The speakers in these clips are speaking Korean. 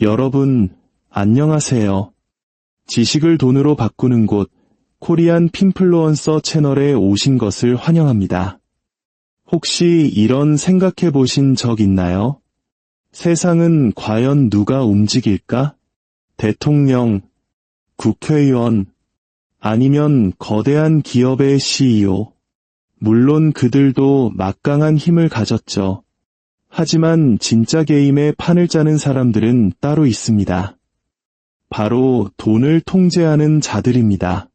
여러분, 안녕하세요. 지식을 돈으로 바꾸는 곳, 코리안 핀플루언서 채널에 오신 것을 환영합니다. 혹시 이런 생각해 보신 적 있나요? 세상은 과연 누가 움직일까? 대통령, 국회의원, 아니면 거대한 기업의 CEO. 물론 그들도 막강한 힘을 가졌죠. 하지만 진짜 게임의 판을 짜는 사람들은 따로 있습니다. 바로 돈을 통제하는 자들입니다.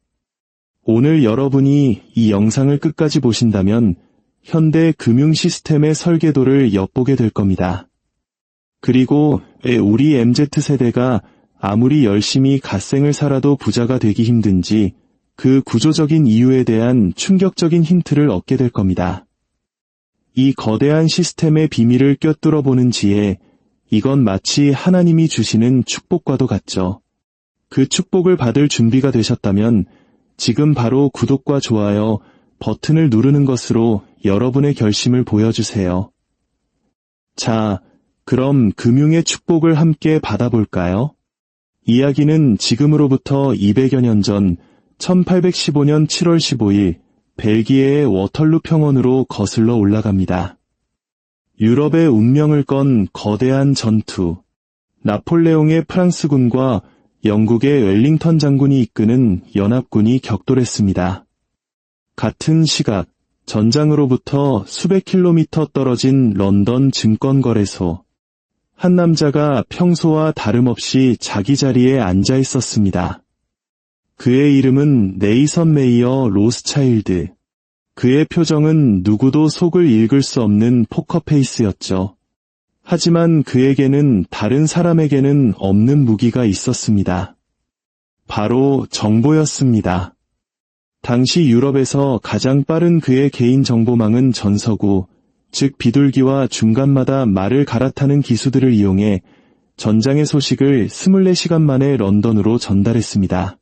오늘 여러분이 이 영상을 끝까지 보신다면 현대 금융 시스템의 설계도를 엿보게 될 겁니다. 그리고 왜 우리 MZ세대가 아무리 열심히 갓생을 살아도 부자가 되기 힘든지 그 구조적인 이유에 대한 충격적인 힌트를 얻게 될 겁니다. 이 거대한 시스템의 비밀을 꿰뚫어 보는 지혜, 이건 마치 하나님이 주시는 축복과도 같죠. 그 축복을 받을 준비가 되셨다면 지금 바로 구독과 좋아요 버튼을 누르는 것으로 여러분의 결심을 보여주세요. 자, 그럼 금융의 축복을 함께 받아볼까요? 이야기는 지금으로부터 200여 년 전 1815년 7월 15일 벨기에의 워털루 평원으로 거슬러 올라갑니다. 유럽의 운명을 건 거대한 전투. 나폴레옹의 프랑스군과 영국의 웰링턴 장군이 이끄는 연합군이 격돌했습니다. 같은 시각, 전장으로부터 수백 킬로미터 떨어진 런던 증권거래소. 한 남자가 평소와 다름없이 자기 자리에 앉아 있었습니다. 그의 이름은 네이선 메이어 로스차일드. 그의 표정은 누구도 속을 읽을 수 없는 포커페이스였죠. 하지만 그에게는 다른 사람에게는 없는 무기가 있었습니다. 바로 정보였습니다. 당시 유럽에서 가장 빠른 그의 개인 정보망은 전서구, 즉 비둘기와 중간마다 말을 갈아타는 기수들을 이용해 전장의 소식을 24시간 만에 런던으로 전달했습니다.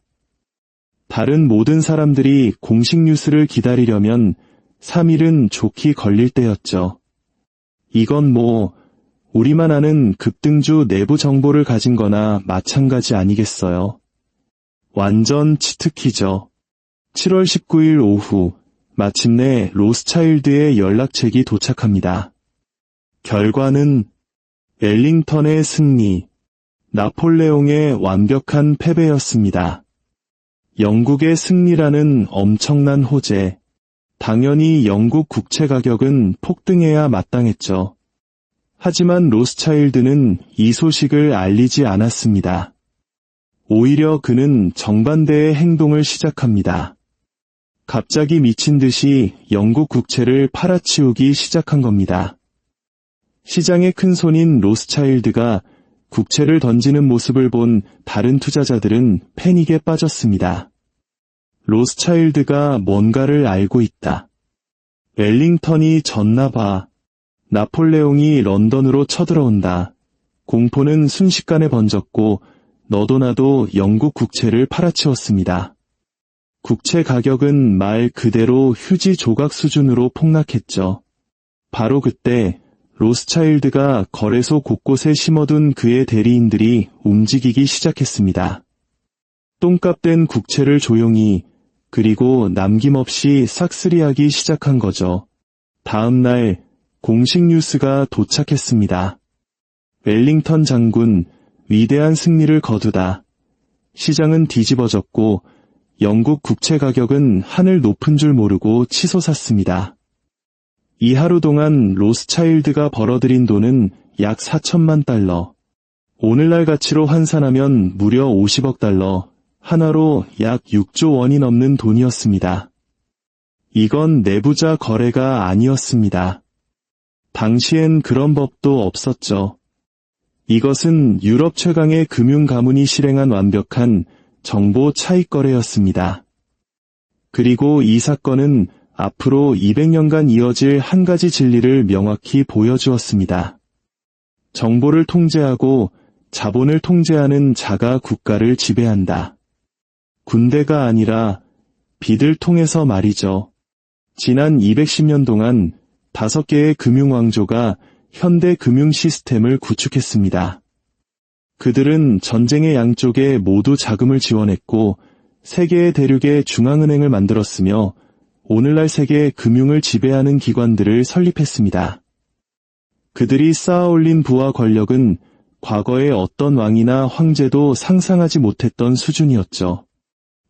다른 모든 사람들이 공식 뉴스를 기다리려면 3일은 좋게 걸릴 때였죠. 이건 뭐, 우리만 아는 급등주 내부 정보를 가진 거나 마찬가지 아니겠어요. 완전 치트키죠. 7월 19일 오후, 마침내 로스차일드의 연락책이 도착합니다. 결과는 엘링턴의 승리, 나폴레옹의 완벽한 패배였습니다. 영국의 승리라는 엄청난 호재. 당연히 영국 국채 가격은 폭등해야 마땅했죠. 하지만 로스차일드는 이 소식을 알리지 않았습니다. 오히려 그는 정반대의 행동을 시작합니다. 갑자기 미친 듯이 영국 국채를 팔아치우기 시작한 겁니다. 시장의 큰 손인 로스차일드가 국채를 던지는 모습을 본 다른 투자자들은 패닉에 빠졌습니다. 로스차일드가 뭔가를 알고 있다. 웰링턴이 졌나봐. 나폴레옹이 런던으로 쳐들어온다. 공포는 순식간에 번졌고 너도 나도 영국 국채를 팔아치웠습니다. 국채 가격은 말 그대로 휴지 조각 수준으로 폭락했죠. 바로 그때 로스차일드가 거래소 곳곳에 심어둔 그의 대리인들이 움직이기 시작했습니다. 똥값된 국채를 조용히 그리고 남김없이 싹쓸이하기 시작한 거죠. 다음 날 공식 뉴스가 도착했습니다. 웰링턴 장군 위대한 승리를 거두다. 시장은 뒤집어졌고 영국 국채 가격은 하늘 높은 줄 모르고 치솟았습니다. 이 하루 동안 로스차일드가 벌어들인 돈은 약 4천만 달러. 오늘날 가치로 환산하면 무려 50억 달러, 하나로 약 6조 원이 넘는 돈이었습니다. 이건 내부자 거래가 아니었습니다. 당시엔 그런 법도 없었죠. 이것은 유럽 최강의 금융 가문이 실행한 완벽한 정보 차익 거래였습니다. 그리고 이 사건은 앞으로 200년간 이어질 한 가지 진리를 명확히 보여주었습니다. 정보를 통제하고 자본을 통제하는 자가 국가를 지배한다. 군대가 아니라 빚을 통해서 말이죠. 지난 210년 동안 다섯 개의 금융왕조가 현대 금융 시스템을 구축했습니다. 그들은 전쟁의 양쪽에 모두 자금을 지원했고 세계의 대륙에 중앙은행을 만들었으며 오늘날 세계의 금융을 지배하는 기관들을 설립했습니다. 그들이 쌓아올린 부와 권력은 과거의 어떤 왕이나 황제도 상상하지 못했던 수준이었죠.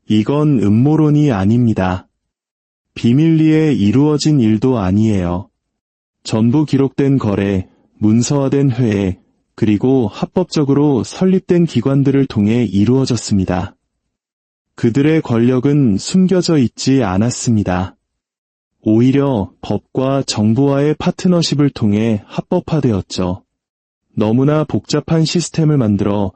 이건 음모론이 아닙니다. 비밀리에 이루어진 일도 아니에요. 전부 기록된 거래, 문서화된 회의, 그리고 합법적으로 설립된 기관들을 통해 이루어졌습니다. 그들의 권력은 숨겨져 있지 않았습니다. 오히려 법과 정부와의 파트너십을 통해 합법화되었죠. 너무나 복잡한 시스템을 만들어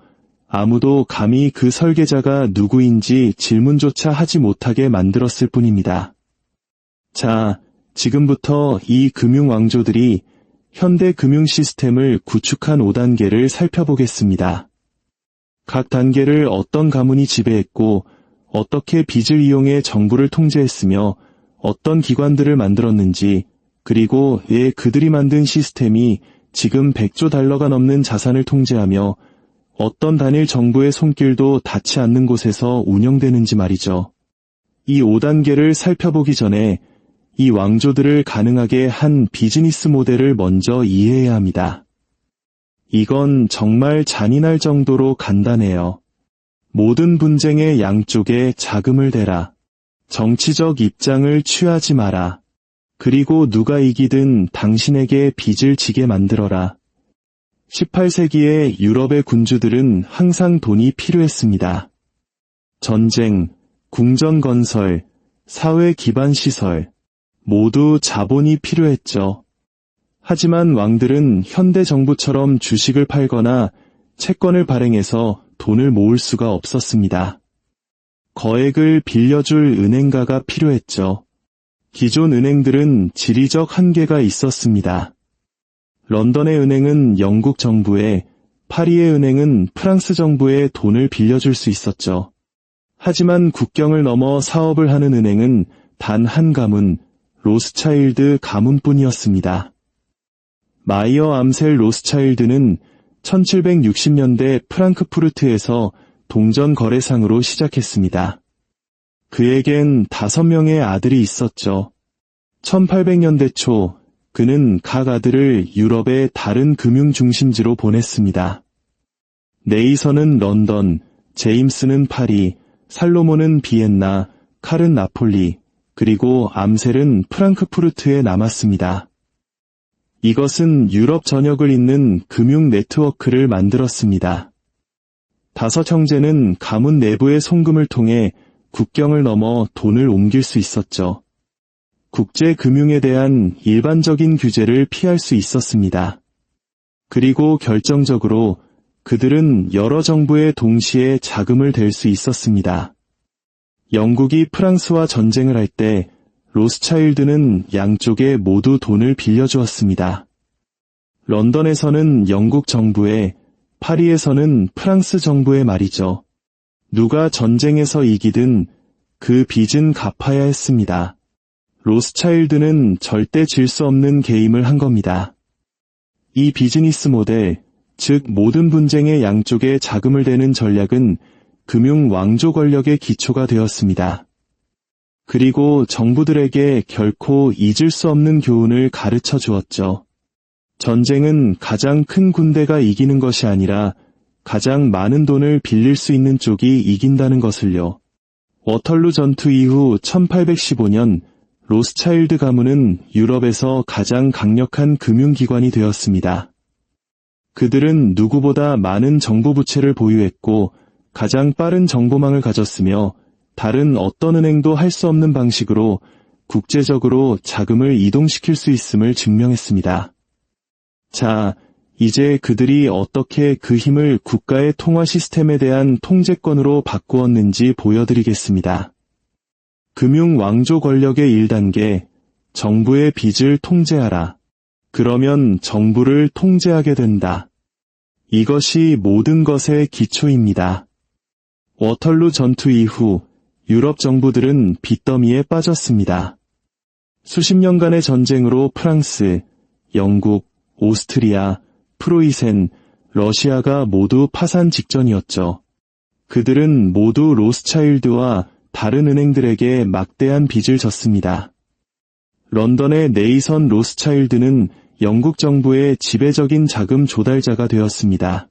아무도 감히 그 설계자가 누구인지 질문조차 하지 못하게 만들었을 뿐입니다. 자, 지금부터 이 금융왕조들이 현대 금융 시스템을 구축한 5단계를 살펴보겠습니다. 각 단계를 어떤 가문이 지배했고 어떻게 빚을 이용해 정부를 통제했으며 어떤 기관들을 만들었는지 그리고 왜 그들이 만든 시스템이 지금 100조 달러가 넘는 자산을 통제하며 어떤 단일 정부의 손길도 닿지 않는 곳에서 운영되는지 말이죠. 이 5단계를 살펴보기 전에 이 왕조들을 가능하게 한 비즈니스 모델을 먼저 이해해야 합니다. 이건 정말 잔인할 정도로 간단해요. 모든 분쟁의 양쪽에 자금을 대라. 정치적 입장을 취하지 마라. 그리고 누가 이기든 당신에게 빚을 지게 만들어라. 18세기의 유럽의 군주들은 항상 돈이 필요했습니다. 전쟁, 궁전 건설, 사회 기반 시설, 모두 자본이 필요했죠. 하지만 왕들은 현대 정부처럼 주식을 팔거나 채권을 발행해서 돈을 모을 수가 없었습니다. 거액을 빌려줄 은행가가 필요했죠. 기존 은행들은 지리적 한계가 있었습니다. 런던의 은행은 영국 정부에, 파리의 은행은 프랑스 정부에 돈을 빌려줄 수 있었죠. 하지만 국경을 넘어 사업을 하는 은행은 단 한 가문, 로스차일드 가문뿐이었습니다. 마이어 암셀 로스차일드는 1760년대 프랑크푸르트에서 동전 거래상으로 시작했습니다. 그에겐 다섯 명의 아들이 있었죠. 1800년대 초 그는 각 아들을 유럽의 다른 금융 중심지로 보냈습니다. 네이선은 런던, 제임스는 파리, 살로몬은 비엔나, 칼은 나폴리, 그리고 암셀은 프랑크푸르트에 남았습니다. 이것은 유럽 전역을 잇는 금융 네트워크를 만들었습니다. 다섯 형제는 가문 내부의 송금을 통해 국경을 넘어 돈을 옮길 수 있었죠. 국제 금융에 대한 일반적인 규제를 피할 수 있었습니다. 그리고 결정적으로 그들은 여러 정부에 동시에 자금을 댈 수 있었습니다. 영국이 프랑스와 전쟁을 할 때 로스차일드는 양쪽에 모두 돈을 빌려주었습니다. 런던에서는 영국 정부에, 파리에서는 프랑스 정부에 말이죠. 누가 전쟁에서 이기든 그 빚은 갚아야 했습니다. 로스차일드는 절대 질 수 없는 게임을 한 겁니다. 이 비즈니스 모델, 즉 모든 분쟁의 양쪽에 자금을 대는 전략은 금융 왕조 권력의 기초가 되었습니다. 그리고 정부들에게 결코 잊을 수 없는 교훈을 가르쳐 주었죠. 전쟁은 가장 큰 군대가 이기는 것이 아니라 가장 많은 돈을 빌릴 수 있는 쪽이 이긴다는 것을요. 워털루 전투 이후 1815년 로스차일드 가문은 유럽에서 가장 강력한 금융기관이 되었습니다. 그들은 누구보다 많은 정부 부채를 보유했고 가장 빠른 정보망을 가졌으며 다른 어떤 은행도 할 수 없는 방식으로 국제적으로 자금을 이동시킬 수 있음을 증명했습니다. 자, 이제 그들이 어떻게 그 힘을 국가의 통화 시스템에 대한 통제권으로 바꾸었는지 보여드리겠습니다. 금융 왕조 권력의 1단계, 정부의 빚을 통제하라. 그러면 정부를 통제하게 된다. 이것이 모든 것의 기초입니다. 워털루 전투 이후 유럽 정부들은 빚더미에 빠졌습니다. 수십 년간의 전쟁으로 프랑스, 영국, 오스트리아, 프로이센, 러시아가 모두 파산 직전이었죠. 그들은 모두 로스차일드와 다른 은행들에게 막대한 빚을 졌습니다. 런던의 네이선 로스차일드는 영국 정부의 지배적인 자금 조달자가 되었습니다.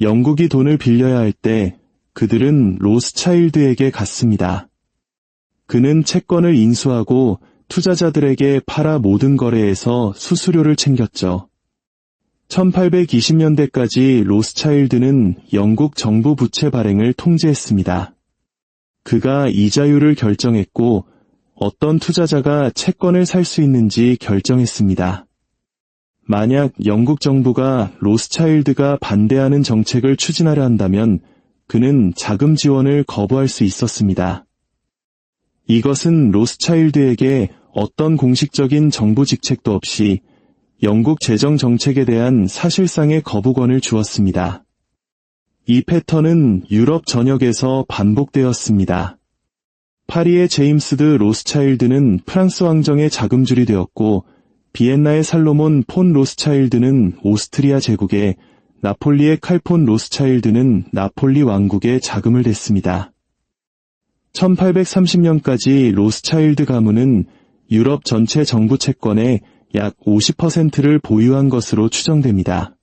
영국이 돈을 빌려야 할 때 그들은 로스차일드에게 갔습니다. 그는 채권을 인수하고 투자자들에게 팔아 모든 거래에서 수수료를 챙겼죠. 1820년대까지 로스차일드는 영국 정부 부채 발행을 통제했습니다. 그가 이자율을 결정했고 어떤 투자자가 채권을 살 수 있는지 결정했습니다. 만약 영국 정부가 로스차일드가 반대하는 정책을 추진하려 한다면 그는 자금 지원을 거부할 수 있었습니다. 이것은 로스차일드에게 어떤 공식적인 정부 직책도 없이 영국 재정 정책에 대한 사실상의 거부권을 주었습니다. 이 패턴은 유럽 전역에서 반복되었습니다. 파리의 제임스드 로스차일드는 프랑스 왕정의 자금줄이 되었고 비엔나의 살로몬 폰 로스차일드는 오스트리아 제국에 나폴리의 칼폰 로스차일드는 나폴리 왕국에 자금을 댔습니다. 1830년까지 로스차일드 가문은 유럽 전체 정부 채권의 약 50%를 보유한 것으로 추정됩니다.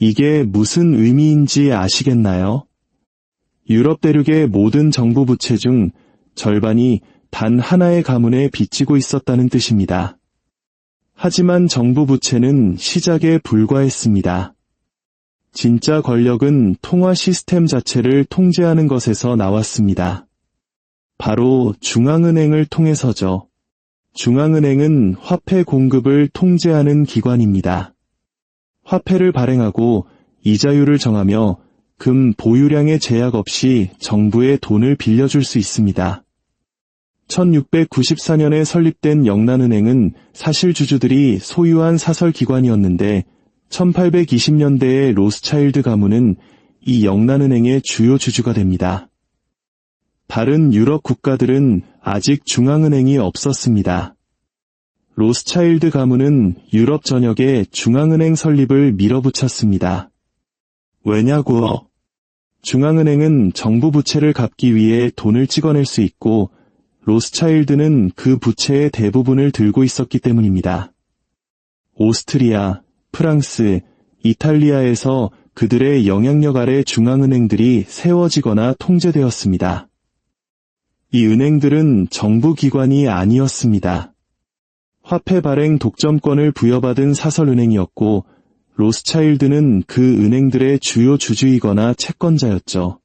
이게 무슨 의미인지 아시겠나요? 유럽 대륙의 모든 정부 부채 중 절반이 단 하나의 가문에 빚지고 있었다는 뜻입니다. 하지만 정부 부채는 시작에 불과했습니다. 진짜 권력은 통화 시스템 자체를 통제하는 것에서 나왔습니다. 바로 중앙은행을 통해서죠. 중앙은행은 화폐 공급을 통제하는 기관입니다. 화폐를 발행하고 이자율을 정하며 금 보유량의 제약 없이 정부에 돈을 빌려줄 수 있습니다. 1694년에 설립된 영란은행은 사실 주주들이 소유한 사설 기관이었는데 1820년대에 로스차일드 가문은 이 영란은행의 주요 주주가 됩니다. 다른 유럽 국가들은 아직 중앙은행이 없었습니다. 로스차일드 가문은 유럽 전역에 중앙은행 설립을 밀어붙였습니다. 왜냐고? 중앙은행은 정부 부채를 갚기 위해 돈을 찍어낼 수 있고 로스차일드는 그 부채의 대부분을 들고 있었기 때문입니다. 오스트리아, 프랑스, 이탈리아에서 그들의 영향력 아래 중앙은행들이 세워지거나 통제되었습니다. 이 은행들은 정부 기관이 아니었습니다. 화폐 발행 독점권을 부여받은 사설은행이었고 로스차일드는 그 은행들의 주요 주주이거나 채권자였죠.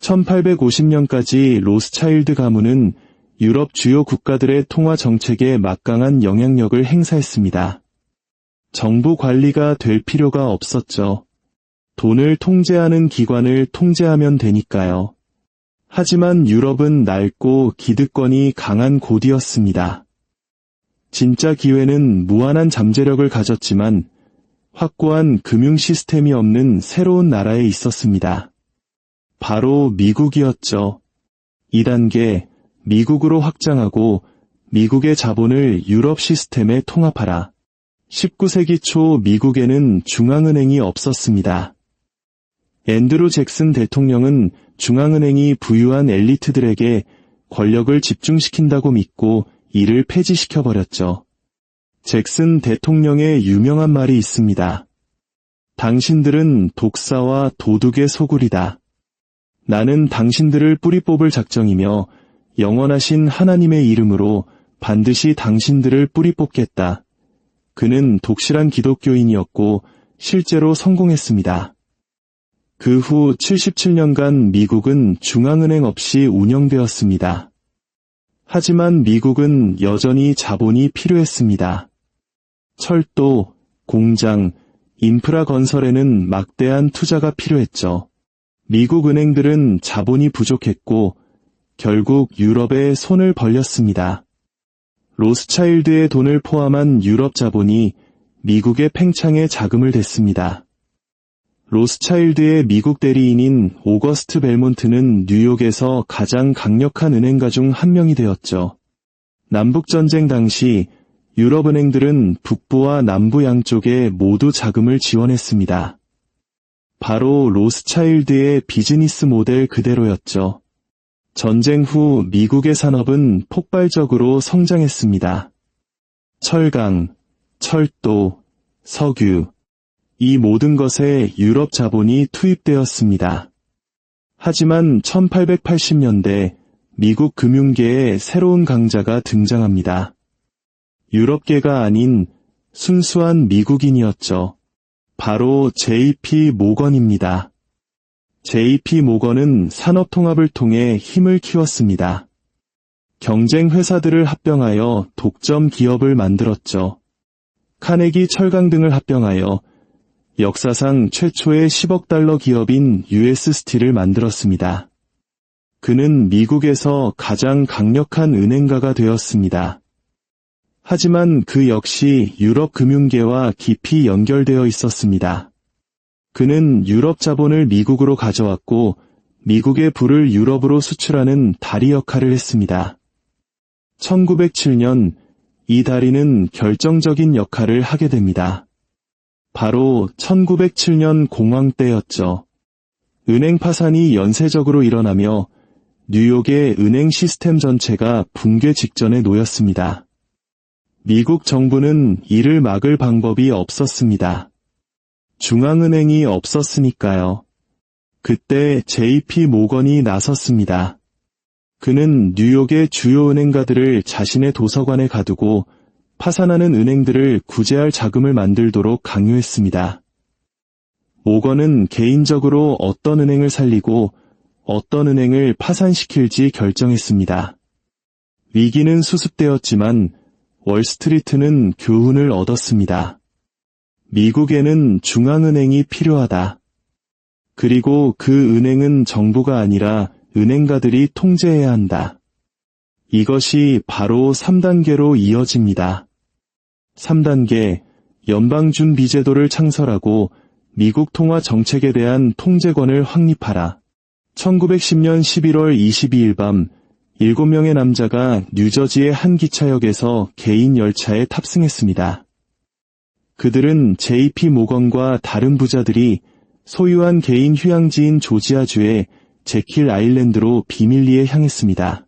1850년까지 로스차일드 가문은 유럽 주요 국가들의 통화 정책에 막강한 영향력을 행사했습니다. 정부 관리가 될 필요가 없었죠. 돈을 통제하는 기관을 통제하면 되니까요. 하지만 유럽은 낡고 기득권이 강한 곳이었습니다. 진짜 기회는 무한한 잠재력을 가졌지만 확고한 금융 시스템이 없는 새로운 나라에 있었습니다. 바로 미국이었죠. 2단계 미국으로 확장하고 미국의 자본을 유럽 시스템에 통합하라. 19세기 초 미국에는 중앙은행이 없었습니다. 앤드루 잭슨 대통령은 중앙은행이 부유한 엘리트들에게 권력을 집중시킨다고 믿고 이를 폐지시켜버렸죠. 잭슨 대통령의 유명한 말이 있습니다. 당신들은 독사와 도둑의 소굴이다. 나는 당신들을 뿌리 뽑을 작정이며 영원하신 하나님의 이름으로 반드시 당신들을 뿌리 뽑겠다. 그는 독실한 기독교인이었고 실제로 성공했습니다. 그 후 77년간 미국은 중앙은행 없이 운영되었습니다. 하지만 미국은 여전히 자본이 필요했습니다. 철도, 공장, 인프라 건설에는 막대한 투자가 필요했죠. 미국 은행들은 자본이 부족했고 결국 유럽에 손을 벌렸습니다. 로스차일드의 돈을 포함한 유럽 자본이 미국의 팽창에 자금을 댔습니다. 로스차일드의 미국 대리인인 오거스트 벨몬트는 뉴욕에서 가장 강력한 은행가 중 한 명이 되었죠. 남북전쟁 당시 유럽 은행들은 북부와 남부 양쪽에 모두 자금을 지원했습니다. 바로 로스차일드의 비즈니스 모델 그대로였죠. 전쟁 후 미국의 산업은 폭발적으로 성장했습니다. 철강, 철도, 석유, 이 모든 것에 유럽 자본이 투입되었습니다. 하지만 1880년대 미국 금융계에 새로운 강자가 등장합니다. 유럽계가 아닌 순수한 미국인이었죠. 바로 JP 모건입니다. JP 모건은 산업통합을 통해 힘을 키웠습니다. 경쟁 회사들을 합병하여 독점 기업을 만들었죠. 카네기 철강 등을 합병하여 역사상 최초의 10억 달러 기업인 US 스틸을 만들었습니다. 그는 미국에서 가장 강력한 은행가가 되었습니다. 하지만 그 역시 유럽 금융계와 깊이 연결되어 있었습니다. 그는 유럽 자본을 미국으로 가져왔고 미국의 부를 유럽으로 수출하는 다리 역할을 했습니다. 1907년 이 다리는 결정적인 역할을 하게 됩니다. 바로 1907년 공황 때였죠. 은행 파산이 연쇄적으로 일어나며 뉴욕의 은행 시스템 전체가 붕괴 직전에 놓였습니다. 미국 정부는 이를 막을 방법이 없었습니다. 중앙은행이 없었으니까요. 그때 JP 모건이 나섰습니다. 그는 뉴욕의 주요 은행가들을 자신의 도서관에 가두고 파산하는 은행들을 구제할 자금을 만들도록 강요했습니다. 모건은 개인적으로 어떤 은행을 살리고 어떤 은행을 파산시킬지 결정했습니다. 위기는 수습되었지만 월스트리트는 교훈을 얻었습니다. 미국에는 중앙은행이 필요하다. 그리고 그 은행은 정부가 아니라 은행가들이 통제해야 한다. 이것이 바로 3단계로 이어집니다. 3단계 연방준 비제도를 창설하고 미국 통화 정책에 대한 통제권을 확립하라. 1910년 11월 22일 밤 7명의 남자가 뉴저지의 한 기차역에서 개인 열차에 탑승했습니다. 그들은 JP 모건과 다른 부자들이 소유한 개인 휴양지인 조지아주의 제킬 아일랜드로 비밀리에 향했습니다.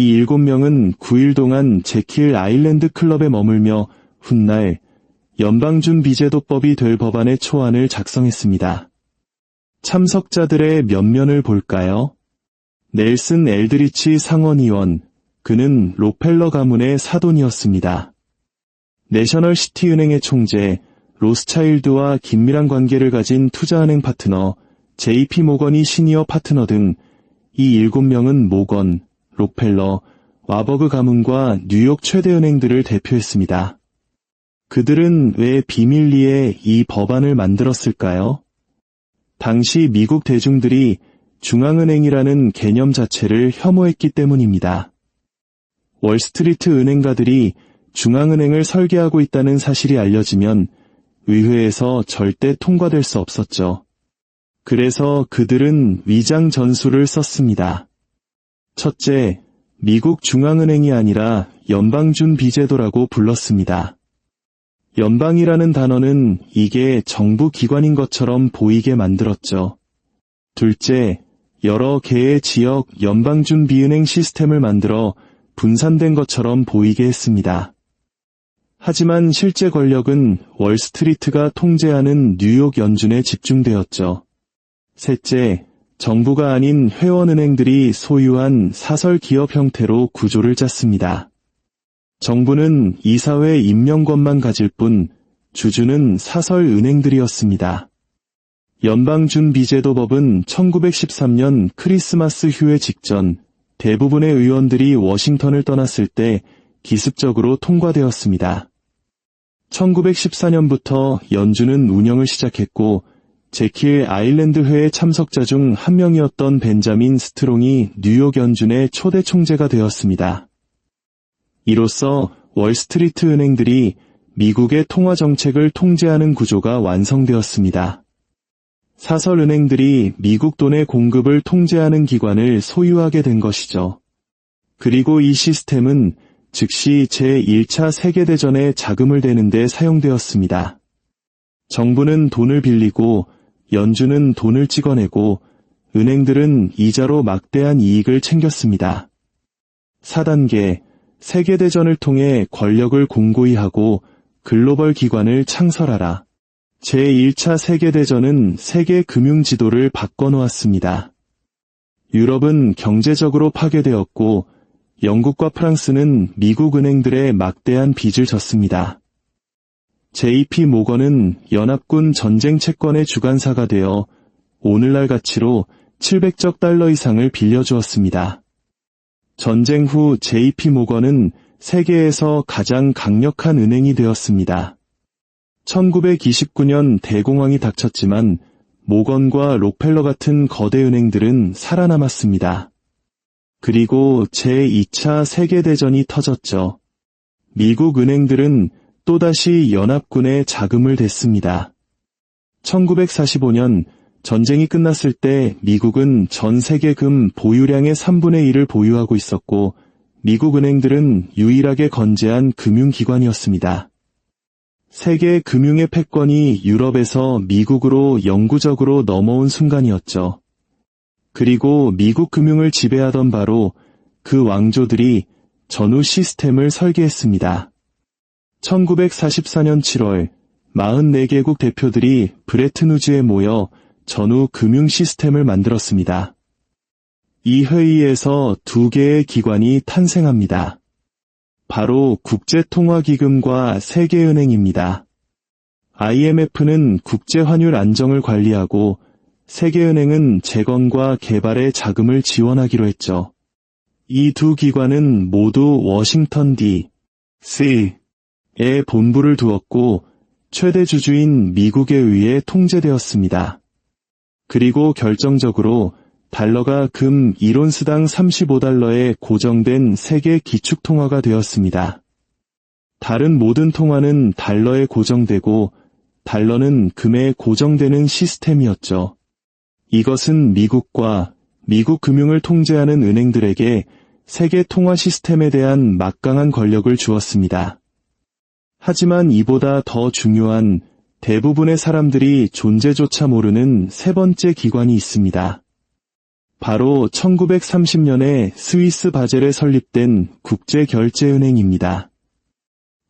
이 일곱 명은 9일 동안 제킬 아일랜드 클럽에 머물며 훗날 연방준 비제도법이 될 법안의 초안을 작성했습니다. 참석자들의 면면을 볼까요? 넬슨 엘드리치 상원의원, 그는 로펠러 가문의 사돈이었습니다. 내셔널 시티은행의 총재, 로스차일드와 긴밀한 관계를 가진 투자은행 파트너, JP 모건이 시니어 파트너 등이 일곱 명은 모건, 록펠러, 와버그 가문과 뉴욕 최대 은행들을 대표했습니다. 그들은 왜 비밀리에 이 법안을 만들었을까요? 당시 미국 대중들이 중앙은행이라는 개념 자체를 혐오했기 때문입니다. 월스트리트 은행가들이 중앙은행을 설계하고 있다는 사실이 알려지면 의회에서 절대 통과될 수 없었죠. 그래서 그들은 위장 전술을 썼습니다. 첫째, 미국 중앙은행이 아니라 연방준 비제도라고 불렀습니다. 연방이라는 단어는 이게 정부 기관인 것처럼 보이게 만들었죠. 둘째, 여러 개의 지역 연방준 비은행 시스템을 만들어 분산된 것처럼 보이게 했습니다. 하지만 실제 권력은 월스트리트가 통제하는 뉴욕 연준에 집중되었죠. 셋째, 정부가 아닌 회원은행들이 소유한 사설 기업 형태로 구조를 짰습니다. 정부는 이사회 임명권만 가질 뿐 주주는 사설 은행들이었습니다. 연방준비제도법은 1913년 크리스마스 휴회 직전 대부분의 의원들이 워싱턴을 떠났을 때 기습적으로 통과되었습니다. 1914년부터 연준은 운영을 시작했고 제킬 아일랜드 회의 참석자 중 한 명이었던 벤자민 스트롱이 뉴욕 연준의 초대 총재가 되었습니다. 이로써 월스트리트 은행들이 미국의 통화 정책을 통제하는 구조가 완성되었습니다. 사설 은행들이 미국 돈의 공급을 통제하는 기관을 소유하게 된 것이죠. 그리고 이 시스템은 즉시 제1차 세계대전에 자금을 대는데 사용되었습니다. 정부는 돈을 빌리고 연준은 돈을 찍어내고 은행들은 이자로 막대한 이익을 챙겼습니다. 4단계 세계대전을 통해 권력을 공고히 하고 글로벌 기관을 창설하라. 제1차 세계대전은 세계 금융 지도를 바꿔놓았습니다. 유럽은 경제적으로 파괴되었고 영국과 프랑스는 미국 은행들의 막대한 빚을 졌습니다. JP 모건은 연합군 전쟁 채권의 주관사가 되어 오늘날 가치로 700적 달러 이상을 빌려주었습니다. 전쟁 후 JP 모건은 세계에서 가장 강력한 은행이 되었습니다. 1929년 대공황이 닥쳤지만 모건과 록펠러 같은 거대 은행들은 살아남았습니다. 그리고 제2차 세계대전이 터졌죠. 미국 은행들은 또다시 연합군의 자금을 댔습니다. 1945년 전쟁이 끝났을 때 미국은 전 세계 금 보유량의 3분의 1을 보유하고 있었고 미국 은행들은 유일하게 건재한 금융기관이었습니다. 세계 금융의 패권이 유럽에서 미국으로 영구적으로 넘어온 순간이었죠. 그리고 미국 금융을 지배하던 바로 그 왕조들이 전후 시스템을 설계했습니다. 1944년 7월 44개국 대표들이 브레트누즈에 모여 전후 금융 시스템을 만들었습니다. 이 회의에서 두 개의 기관이 탄생합니다. 바로 국제통화기금과 세계은행입니다. IMF는 국제환율 안정을 관리하고 세계은행은 재건과 개발에 자금을 지원하기로 했죠. 이 두 기관은 모두 워싱턴 D.C. 에 본부를 두었고 최대 주주인 미국에 의해 통제되었습니다. 그리고 결정적으로 달러가 금 1온스당 35달러에 고정된 세계 기축통화가 되었습니다. 다른 모든 통화는 달러에 고정되고 달러는 금에 고정되는 시스템이었죠. 이것은 미국과 미국 금융을 통제하는 은행들에게 세계 통화 시스템에 대한 막강한 권력을 주었습니다. 하지만 이보다 더 중요한 대부분의 사람들이 존재조차 모르는 세 번째 기관이 있습니다. 바로 1930년에 스위스 바젤에 설립된 국제결제은행입니다.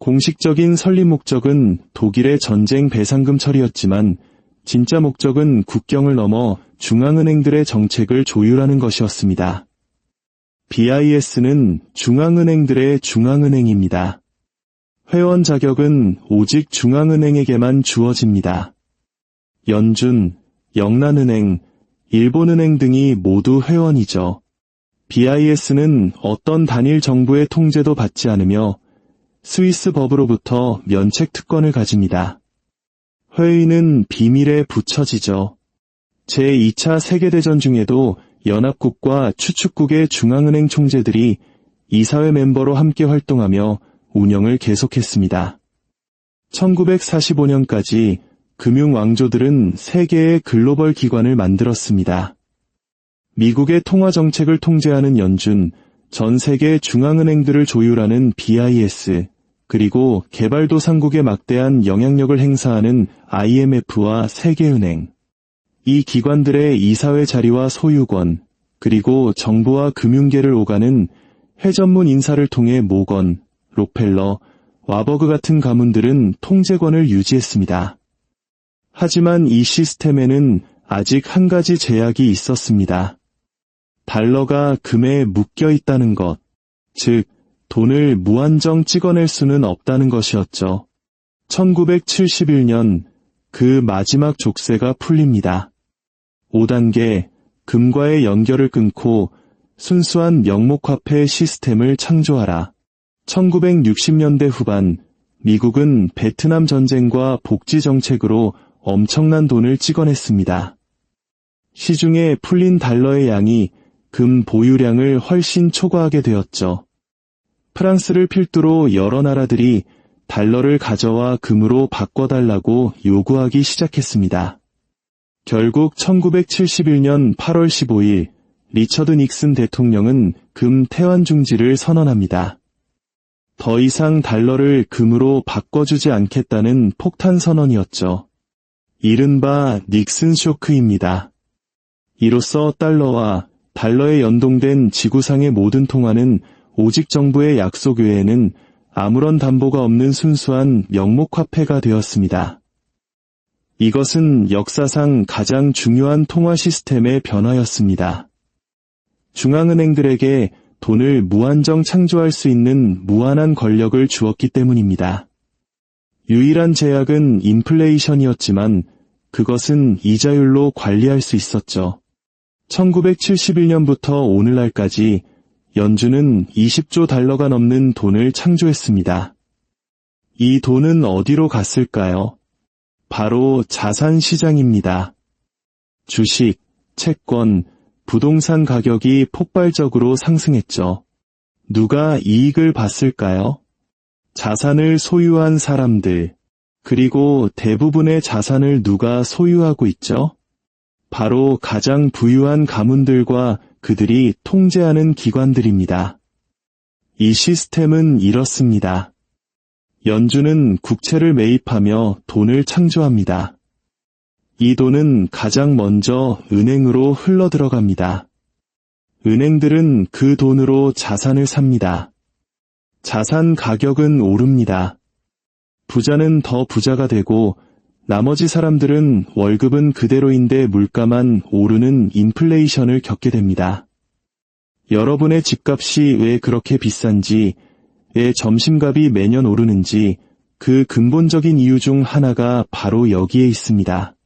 공식적인 설립 목적은 독일의 전쟁 배상금 처리였지만 진짜 목적은 국경을 넘어 중앙은행들의 정책을 조율하는 것이었습니다. BIS는 중앙은행들의 중앙은행입니다. 회원 자격은 오직 중앙은행에게만 주어집니다. 연준, 영란은행, 일본은행 등이 모두 회원이죠. BIS는 어떤 단일 정부의 통제도 받지 않으며 스위스 법으로부터 면책 특권을 가집니다. 회의는 비밀에 붙여지죠. 제2차 세계대전 중에도 연합국과 추축국의 중앙은행 총재들이 이사회 멤버로 함께 활동하며 운영을 계속했습니다. 1945년까지 금융 왕조들은 세계의 글로벌 기관을 만들었습니다. 미국의 통화 정책을 통제하는 연준, 전 세계 중앙은행들을 조율하는 BIS, 그리고 개발도상국에 막대한 영향력을 행사하는 IMF와 세계은행. 이 기관들의 이사회 자리와 소유권, 그리고 정부와 금융계를 오가는 회전문 인사를 통해 모건, 록펠러, 와버그 같은 가문들은 통제권을 유지했습니다. 하지만 이 시스템에는 아직 한 가지 제약이 있었습니다. 달러가 금에 묶여 있다는 것, 즉, 돈을 무한정 찍어낼 수는 없다는 것이었죠. 1971년 그 마지막 족쇄가 풀립니다. 5단계 금과의 연결을 끊고 순수한 명목화폐 시스템을 창조하라. 1960년대 후반 미국은 베트남 전쟁과 복지 정책으로 엄청난 돈을 찍어냈습니다. 시중에 풀린 달러의 양이 금 보유량을 훨씬 초과하게 되었죠. 프랑스를 필두로 여러 나라들이 달러를 가져와 금으로 바꿔달라고 요구하기 시작했습니다. 결국 1971년 8월 15일 리처드 닉슨 대통령은 금 태환 중지를 선언합니다. 더 이상 달러를 금으로 바꿔주지 않겠다는 폭탄 선언이었죠. 이른바 닉슨 쇼크입니다. 이로써 달러와 달러에 연동된 지구상의 모든 통화는 오직 정부의 약속 외에는 아무런 담보가 없는 순수한 명목화폐가 되었습니다. 이것은 역사상 가장 중요한 통화 시스템의 변화였습니다. 중앙은행들에게 돈을 무한정 창조할 수 있는 무한한 권력을 주었기 때문입니다. 유일한 제약은 인플레이션이었지만 그것은 이자율로 관리할 수 있었죠. 1971년부터 오늘날까지 연준은 20조 달러가 넘는 돈을 창조했습니다. 이 돈은 어디로 갔을까요? 바로 자산 시장입니다. 주식, 채권, 부동산 가격이 폭발적으로 상승했죠. 누가 이익을 봤을까요? 자산을 소유한 사람들, 그리고 대부분의 자산을 누가 소유하고 있죠? 바로 가장 부유한 가문들과 그들이 통제하는 기관들입니다. 이 시스템은 이렇습니다. 연준은 국채를 매입하며 돈을 창조합니다. 이 돈은 가장 먼저 은행으로 흘러 들어갑니다. 은행들은 그 돈으로 자산을 삽니다. 자산 가격은 오릅니다. 부자는 더 부자가 되고 나머지 사람들은 월급은 그대로인데 물가만 오르는 인플레이션을 겪게 됩니다. 여러분의 집값이 왜 그렇게 비싼지, 왜 점심값이 매년 오르는지 그 근본적인 이유 중 하나가 바로 여기에 있습니다.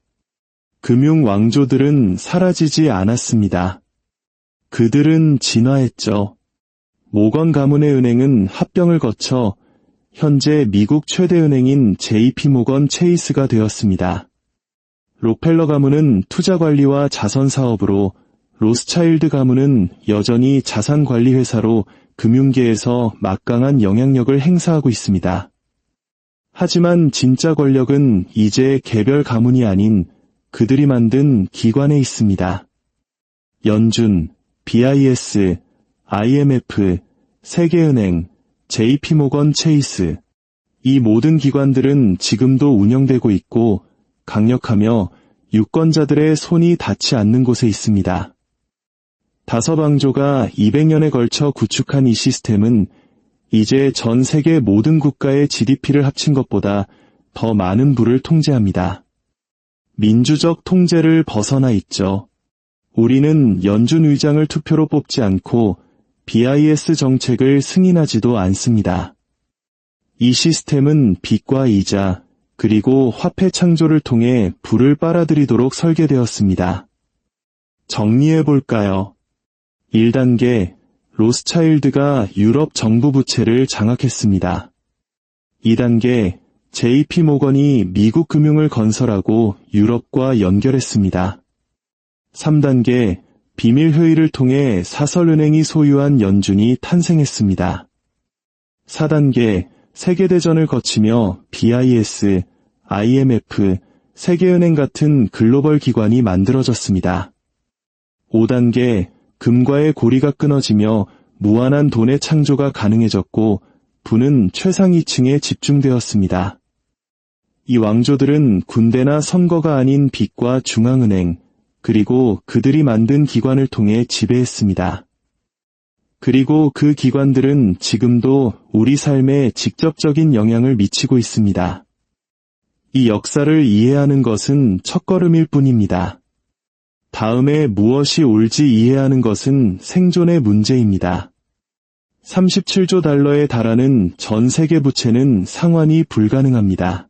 금융 왕조들은 사라지지 않았습니다. 그들은 진화했죠. 모건 가문의 은행은 합병을 거쳐 현재 미국 최대 은행인 JP 모건 체이스가 되었습니다. 록펠러 가문은 투자 관리와 자선 사업으로 로스차일드 가문은 여전히 자산 관리 회사로 금융계에서 막강한 영향력을 행사하고 있습니다. 하지만 진짜 권력은 이제 개별 가문이 아닌 그들이 만든 기관에 있습니다. 연준, BIS, IMF, 세계은행, JP모건 체이스. 이 모든 기관들은 지금도 운영되고 있고 강력하며 유권자들의 손이 닿지 않는 곳에 있습니다. 다섯 왕조가 200년에 걸쳐 구축한 이 시스템은 이제 전 세계 모든 국가의 GDP를 합친 것보다 더 많은 부를 통제합니다. 민주적 통제를 벗어나 있죠. 우리는 연준 의장을 투표로 뽑지 않고 BIS 정책을 승인하지도 않습니다. 이 시스템은 빚과 이자, 그리고 화폐 창조를 통해 불을 빨아들이도록 설계되었습니다. 정리해 볼까요? 1단계, 로스차일드가 유럽 정부 부채를 장악했습니다. 2단계, JP 모건이 미국 금융을 건설하고 유럽과 연결했습니다. 3단계, 비밀 회의를 통해 사설은행이 소유한 연준이 탄생했습니다. 4단계 세계대전을 거치며 BIS, IMF, 세계은행 같은 글로벌 기관이 만들어졌습니다. 5단계 금과의 고리가 끊어지며 무한한 돈의 창조가 가능해졌고 부는 최상위층에 집중되었습니다. 이 왕조들은 군대나 선거가 아닌 빚과 중앙은행, 그리고 그들이 만든 기관을 통해 지배했습니다. 그리고 그 기관들은 지금도 우리 삶에 직접적인 영향을 미치고 있습니다. 이 역사를 이해하는 것은 첫걸음일 뿐입니다. 다음에 무엇이 옳지 이해하는 것은 생존의 문제입니다. 37조 달러에 달하는 전 세계 부채는 상환이 불가능합니다.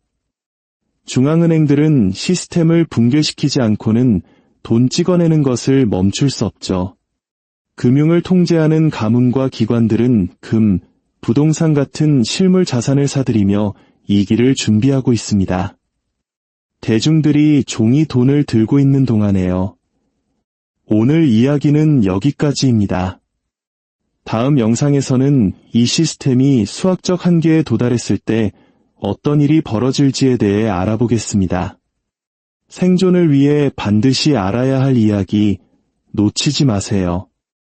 중앙은행들은 시스템을 붕괴시키지 않고는 돈 찍어내는 것을 멈출 수 없죠. 금융을 통제하는 가문과 기관들은 금, 부동산 같은 실물 자산을 사들이며 이기를 준비하고 있습니다. 대중들이 종이 돈을 들고 있는 동안에요. 오늘 이야기는 여기까지입니다. 다음 영상에서는 이 시스템이 수학적 한계에 도달했을 때 어떤 일이 벌어질지에 대해 알아보겠습니다. 생존을 위해 반드시 알아야 할 이야기 놓치지 마세요.